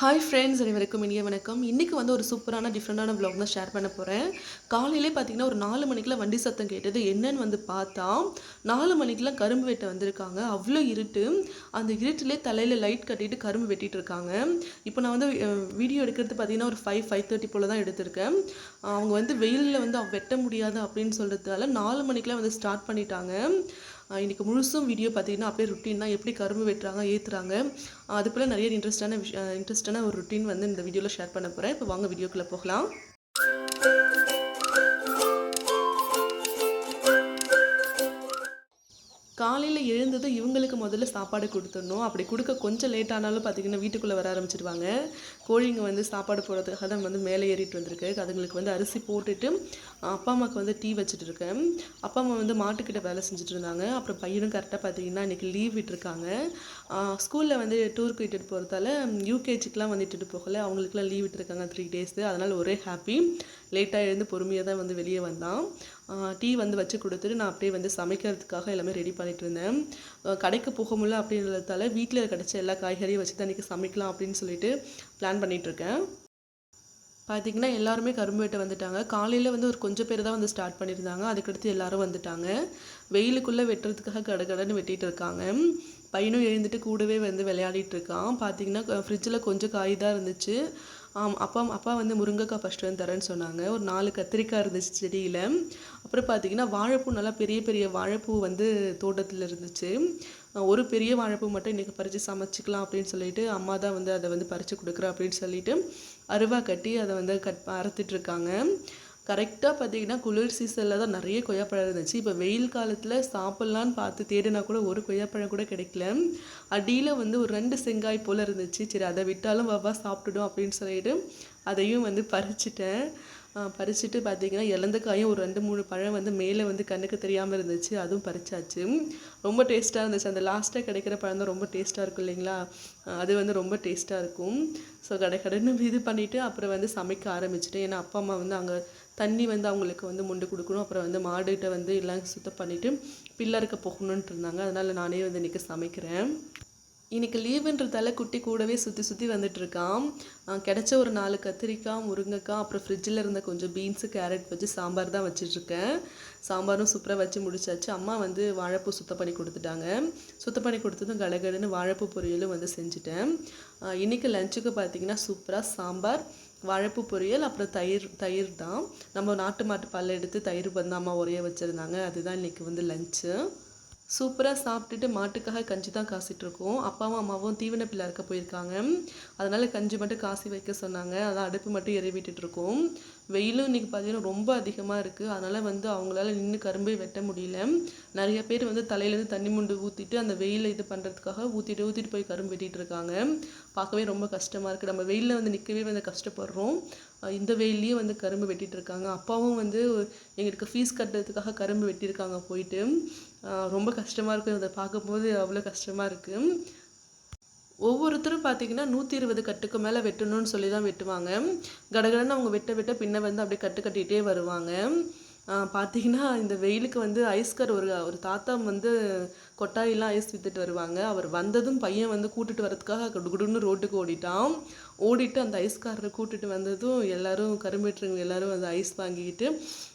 Hi friends அனைவருக்கும் இனிய வணக்கம். இன்றைக்கி வந்து ஒரு சூப்பரான டிஃப்ரெண்டான ப்ளாக் தான் ஷேர் பண்ண போகிறேன் காலையிலே பார்த்தீங்கன்னா ஒரு நாலு மணிக்கெலாம் வண்டி சத்தம் கேட்டது. என்னன்னு வந்து பார்த்தா நாலு மணிக்கெலாம் கரும்பு வெட்ட வந்திருக்காங்க. அவ்வளோ இருட்டு. அந்த இருட்டிலே தலையில் லைட் கட்டிட்டு கரும்பு வெட்டிட்டு இருக்காங்க. இப்போ நான் வந்து வீடியோ எடுக்கிறது பார்த்தீங்கன்னா ஒரு ஃபைவ் ஃபைவ் தேர்ட்டி போல் தான் எடுத்திருக்கேன். அவங்க வந்து வெயிலில் வந்து வெட்ட முடியாது அப்படின்னு சொல்கிறதுனால நாலு மணிக்கெலாம் வந்து ஸ்டார்ட் பண்ணிட்டாங்க. இன்றைக்கி இன்னைக்கு முழுசும் வீடியோ பார்த்தீங்கன்னா அப்படியே ருட்டீன் தான். எப்படி கரும்பு வெட்டுறாங்க ஏற்றுறாங்க அது போல் நிறைய இன்ட்ரெஸ்டான விஷ இன்ட்ரெஸ்டான ஒரு ருட்டீன் வந்து இந்த வீடியோவில் ஷேர் பண்ண போகிறேன் இப்போ வாங்க வீடியோக்குள்ளே போகலாம். காலையில் எழுந்ததும் இவங்களுக்கு முதல்ல சாப்பாடு கொடுத்துடணும். அப்படி கொடுக்க கொஞ்சம் லேட் ஆனாலும் பார்த்தீங்கன்னா வீட்டுக்குள்ளே வர ஆரம்பிச்சிடுவாங்க கோழிங்க வந்து சாப்பாடு போடுறதுக்காக தான் வந்து மேலே ஏறிட்டு வந்திருக்கு. அதுங்களுக்கு வந்து அரிசி போட்டுட்டு அப்பா அம்மாவுக்கு வந்து டீ வச்சுட்டு இருக்கேன். அப்பா அம்மா வந்து மாட்டுக்கிட்ட வேலை செஞ்சுட்டு இருந்தாங்க. அப்புறம் பையனும் கரெக்டாக பார்த்தீங்கன்னா இன்றைக்கி லீவ் விட்டுருக்காங்க. ஸ்கூலில் வந்து டூருக்கு இட்டுட்டு போகிறதால யூகேஜிக்கெலாம் வந்து இட்டுட்டு போகலை. அவங்களுக்குலாம் லீவ் விட்டுருக்காங்க த்ரீ டேஸு அதனால் ஒரே ஹாப்பி லேட்டாக எழுந்து பொறுமையாக தான் வந்து வெளியே வந்தான். டீ வந்து வச்சு கொடுத்துட்டு நான் அப்படியே வந்து சமைக்கிறதுக்காக எல்லாமே ரெடி பண்ணிட்டு இருந்தேன். கடைக்கு போக முடியல அப்படின்றதால வீட்டில் கிடச்ச எல்லா காய்கறியும் வச்சு தான் இன்றைக்கி சமைக்கலாம் அப்படின்னு சொல்லிட்டு பிளான் பண்ணிகிட்ருக்கேன் பார்த்தீங்கன்னா எல்லாருமே கரும்பு வெட்ட வந்துட்டாங்க. காலையில் வந்து ஒரு கொஞ்சம் பேர் தான் வந்து ஸ்டார்ட் பண்ணியிருந்தாங்க. அதுக்கடுத்து எல்லாரும் வந்துட்டாங்க. வெயிலுக்குள்ளே வெட்டுறதுக்காக கடகடன்னு வெட்டிகிட்டு இருக்காங்க. பையனும் எழுந்துட்டு கூடவே வந்து விளையாடிட்டு இருக்கான். பார்த்தீங்கன்னா ஃப்ரிட்ஜில் கொஞ்சம் காய் தான் இருந்துச்சு. ஆம், அப்பா அப்பா வந்து முருங்கைக்காய் ஃபஸ்ட்டு வந்து தரேன்னு சொன்னாங்க. ஒரு நாலு கத்திரிக்காய் இருந்துச்சு செடியில். அப்புறம் பார்த்தீங்கன்னா வாழைப்பூ நல்லா பெரிய பெரிய வாழைப்பூ வந்து தோட்டத்தில் இருந்துச்சு. ஒரு பெரிய வாழைப்பூ மட்டும் இன்றைக்கி பறித்து சமைச்சிக்கலாம் அப்படின்னு சொல்லிட்டு அம்மா தான் வந்து அதை வந்து பறித்து கொடுக்குறா அப்படின்னு சொல்லிட்டு அருவா கட்டி அதை வந்து கட் அறுத்துட்ருக்காங்க கரெக்டாக பார்த்தீங்கன்னா குளிர் சீசனில் தான் நிறைய கொய்யாப்பழம் இருந்துச்சு. இப்போ வெயில் காலத்தில் சாப்பிட்லான்னு பார்த்து தேடினா கூட ஒரு கொய்யாப்பழம் கூட கிடைக்கல. அடியில் வந்து ஒரு ரெண்டு செங்காய் போல் இருந்துச்சு. சரி அதை விட்டாலும் வவா சாப்பிட்டுடும் அப்படின்னு சொல்லிட்டு அதையும் வந்து பறிச்சிட்டேன். பறிச்சுட்டு பார்த்தீங்கன்னா இலந்தக்காயும் ஒரு ரெண்டு மூணு பழம் வந்து மேலே வந்து கண்ணுக்கு தெரியாமல் இருந்துச்சு. அதுவும் பறிச்சாச்சு. ரொம்ப டேஸ்ட்டாக இருந்துச்சு. அந்த லாஸ்ட்டாக கிடைக்கிற பழம் தான் ரொம்ப டேஸ்ட்டாக இருக்கும் இல்லைங்களா? அது வந்து ரொம்ப டேஸ்ட்டாக இருக்கும். ஸோ கடை கடைன்னு இது பண்ணிவிட்டு அப்புறம் வந்து சமைக்க ஆரம்பிச்சிட்டேன். ஏன்னா அப்பா அம்மா வந்து அங்கே தண்ணி வந்து அவங்களுக்கு வந்து மொண்டு கொடுக்கணும். அப்புறம் வந்து மாடுகிட்ட வந்து எல்லாம் சுத்தம் பண்ணிவிட்டு பில்லருக்கு போகணுன்ட்டு இருந்தாங்க. அதனால் நானே வந்து இன்றைக்கி சமைக்கிறேன். இன்றைக்கி லீவுன்றதால குட்டி கூடவே சுற்றி சுற்றி வந்துட்டுருக்கான் கிடச்ச ஒரு நாலு கத்திரிக்காய் முருங்கைக்காய் அப்புறம் ஃப்ரிட்ஜில் இருந்த கொஞ்சம் பீன்ஸு கேரட் வச்சு சாம்பார் தான் வச்சிட்ருக்கேன் சாம்பாரும் சூப்பராக வச்சு முடிச்சாச்சு. அம்மா வந்து வாழைப்பூ சுத்தம் பண்ணி கொடுத்துட்டாங்க. சுத்தம் பண்ணி கொடுத்ததும் கடகடன்னு வாழைப்பூ பொரியலும் வந்து செஞ்சுட்டேன். இன்றைக்கி இன்னைக்கு லஞ்சுக்கு பார்த்தீங்கன்னா சூப்பராக சாம்பார் வாழைப்பூ பொரியல் அப்புறம் தயிர் தயிர் தான். நம்ம நாட்டு மாட்டு பால் எடுத்து தயிர் வந்து அம்மா உரைய வச்சுருந்தாங்க. அதுதான் இன்னைக்கு வந்து லஞ்சு சூப்பராக சாப்பிட்டுட்டு மாட்டுக்காக கஞ்சி தான் காசிட்ருக்கோம் அப்பாவும் அம்மாவும் தீவன பிள்ளை இருக்க போயிருக்காங்க. அதனால் கஞ்சி மட்டும் காசி வைக்க சொன்னாங்க. அதான் அடுப்பு மட்டும் எறி வெயிலும் இன்றைக்கி பார்த்தீங்கன்னா ரொம்ப அதிகமாக இருக்குது அதனால் வந்து அவங்களால நின்று கரும்பே வெட்ட முடியல. நிறைய பேர் வந்து தலையிலேருந்து தண்ணி முண்டு ஊற்றிட்டு அந்த வெயிலை இது பண்ணுறதுக்காக ஊற்றிட்டு ஊற்றிட்டு போய் கரும்பு வெட்டிகிட்டு இருக்காங்க. பார்க்கவே ரொம்ப கஷ்டமாக இருக்குது நம்ம வெயிலில் வந்து நிற்கவே வந்து கஷ்டப்படுறோம். இந்த வெயில்லையும் வந்து கரும்பு வெட்டிகிட்டு இருக்காங்க. அப்பாவும் வந்து எங்களுக்கு ஃபீஸ் கட்டுறதுக்காக கரும்பு வெட்டியிருக்காங்க போயிட்டு. ரொம்ப கஷ்டமாக இருக்குது அதை பார்க்கும்போது அவ்வளோ கஷ்டமாக இருக்குது ஒவ்வொருத்தரும் பார்த்தீங்கன்னா நூற்றி இருபது கட்டுக்கு மேலே வெட்டணும்னு சொல்லி தான் வெட்டுவாங்க. கடகடன்னு அவங்க வெட்ட வெட்ட பின்ன வந்து அப்படியே கட்டு கட்டிகிட்டே வருவாங்க. பார்த்தீங்கன்னா இந்த வெயிலுக்கு வந்து ஐஸ்கர் ஒரு ஒரு தாத்தா வந்து கொட்டாயெல்லாம் ஐஸ் வித்துட்டு வருவாங்க. அவர் வந்ததும் பையன் வந்து கூட்டுட்டு வரதுக்காக குடுகுடுன்னு ரோட்டுக்கு ஓடிட்டான். ஓடிட்டு அந்த ஐஸ்காரரை கூட்டிகிட்டு வந்ததும் எல்லோரும் கரும்பேற்றுங்க எல்லாரும் வந்து ஐஸ் வாங்கிக்கிட்டு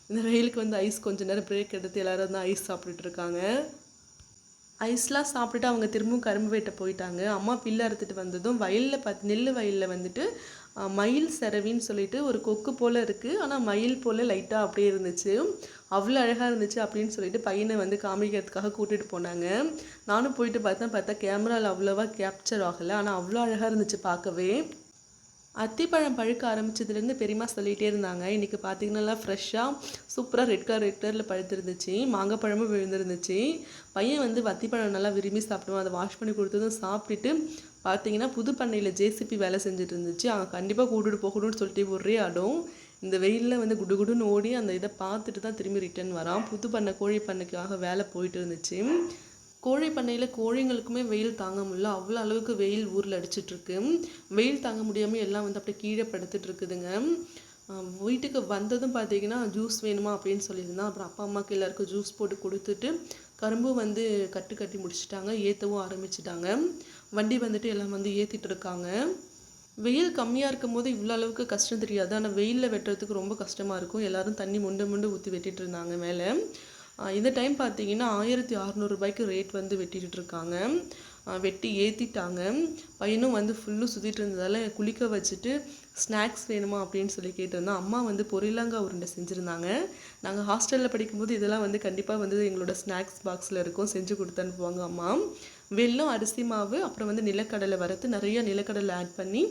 இந்த வெயிலுக்கு வந்து ஐஸ் கொஞ்ச நேரம் பிரேக் எடுத்து எல்லோரும் வந்து ஐஸ் சாப்பிட்டுட்டு இருக்காங்க. ஐஸ்லாம் சாப்பிட்டுட்டு அவங்க திரும்பவும் கரும்பு வெட்ட போயிட்டாங்க. அம்மா பில்லு அறுத்துட்டு வந்ததும் வயலில் பார்த்து நெல் வயலில் வந்துட்டு மயில் செரவின்னு சொல்லிட்டு ஒரு கொக்கு போல் இருக்குது ஆனால் மயில் போல் லைட்டாக அப்படியே இருந்துச்சு. அவ்வளோ அழகாக இருந்துச்சு அப்படின்னு சொல்லிட்டு பையனை வந்து காமிக்கிறதுக்காக கூட்டிகிட்டு போனாங்க. நானும் போயிட்டு பார்த்தேன் பார்த்தா கேமராவில் அவ்வளோவா கேப்சர் ஆகலை. ஆனால் அவ்வளோ அழகாக இருந்துச்சு பார்க்கவே. அத்திப்பழம் பழுக்க ஆரம்பிச்சதுலேருந்து பெரியம்மா சொல்லிகிட்டே இருந்தாங்க. இன்றைக்கி பார்த்தீங்கன்னா ஃப்ரெஷ்ஷாக சூப்பராக ரெட் கலர் ரெட் கலரில் பழுத்திருந்துச்சு. மாங்காய் பழமும் விழுந்திருந்துச்சு. பையன் வந்து அத்திப்பழம் நல்லா விரும்பி சாப்பிடுவான். அதை வாஷ் பண்ணி கொடுத்ததும் சாப்பிட்டுட்டு பார்த்தீங்கன்னா புது பண்ணையில் ஜேசிபி வேலை செஞ்சுட்டு இருந்துச்சு அவன் கண்டிப்பாக கூட்டுட்டு போகணும்னு சொல்லிட்டு ஒரே ஆடும் இந்த வெயிலில் வந்து குடு குடுன்னு ஓடி அந்த இதை பார்த்துட்டு தான் திரும்பி ரிட்டர்ன் வரான். புது பண்ணை கோழி பண்ணைக்காக வேலை போயிட்டு இருந்துச்சு. கோழி பண்ணையில் கோழிங்களுக்குமே வெயில் தாங்க முடியல. அவ்வளோ அளவுக்கு வெயில் ஊரில் அடிச்சிட்ருக்கு. வெயில் தாங்க முடியாமல் எல்லாம் வந்து அப்படியே கீழே படுத்துட்டு இருக்குதுங்க. வீட்டுக்கு வந்ததும் பார்த்தீங்கன்னா ஜூஸ் வேணுமா அப்படின்னு சொல்லியிருந்தான். அப்புறம் அப்பா அம்மாவுக்கு எல்லாருக்கும் ஜூஸ் போட்டு கொடுத்துட்டு கரும்பு வந்து கட்டு கட்டி முடிச்சிட்டாங்க. ஏற்றவும் ஆரம்பிச்சிட்டாங்க. வண்டி வந்துட்டு எல்லாம் வந்து ஏற்றிட்டு இருக்காங்க. வெயில் கம்மியாக இருக்கும் போது இவ்வளோ அளவுக்கு கஷ்டம் தெரியாது. ஆனால் வெயிலில் வெட்டுறதுக்கு ரொம்ப கஷ்டமாக இருக்கும். எல்லாரும் தண்ணி மொண்டு மொண்டு ஊற்றி வெட்டிட்டு இருந்தாங்க மேலே. இந்த டைம் பார்த்தீங்கன்னா ஆயிரத்தி அறநூறுபாய்க்கு ரேட் வந்து வெட்டிகிட்டு இருக்காங்க. வெட்டி ஏற்றிட்டாங்க பையனும் வந்து ஃபுல்லும் சுற்றிட்டு இருந்ததால் குளிக்க வச்சுட்டு ஸ்நாக்ஸ் வேணுமா அப்படின்னு சொல்லி கேட்டிருந்தோம் அம்மா வந்து பொரியலங்காய் உருண்டை செஞ்சுருந்தாங்க. நாங்கள் ஹாஸ்டலில் படிக்கும்போது இதெல்லாம் வந்து கண்டிப்பாக வந்து எங்களோட ஸ்நாக்ஸ் பாக்ஸில் இருக்கும். செஞ்சு கொடுத்து அனுப்புவாங்க அம்மா. வெல்லம் அரிசி மாவு அப்புறம் வந்து நிலக்கடலை வறுத்து நிறைய நிலக்கடலை ஆட் பண்ணி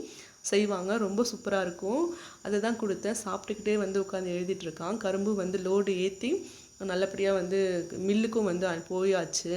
செய்வாங்க. ரொம்ப சூப்பராக இருக்கும். அதை தான் கொடுத்தேன். சாப்பிட்டுக்கிட்டே வந்து உட்காந்து எழுதிட்டு இருக்கான். கரும்பு வந்து லோடு ஏற்றி நல்லபடியாக வந்து மில்லுக்கும் வந்து போயாச்சு.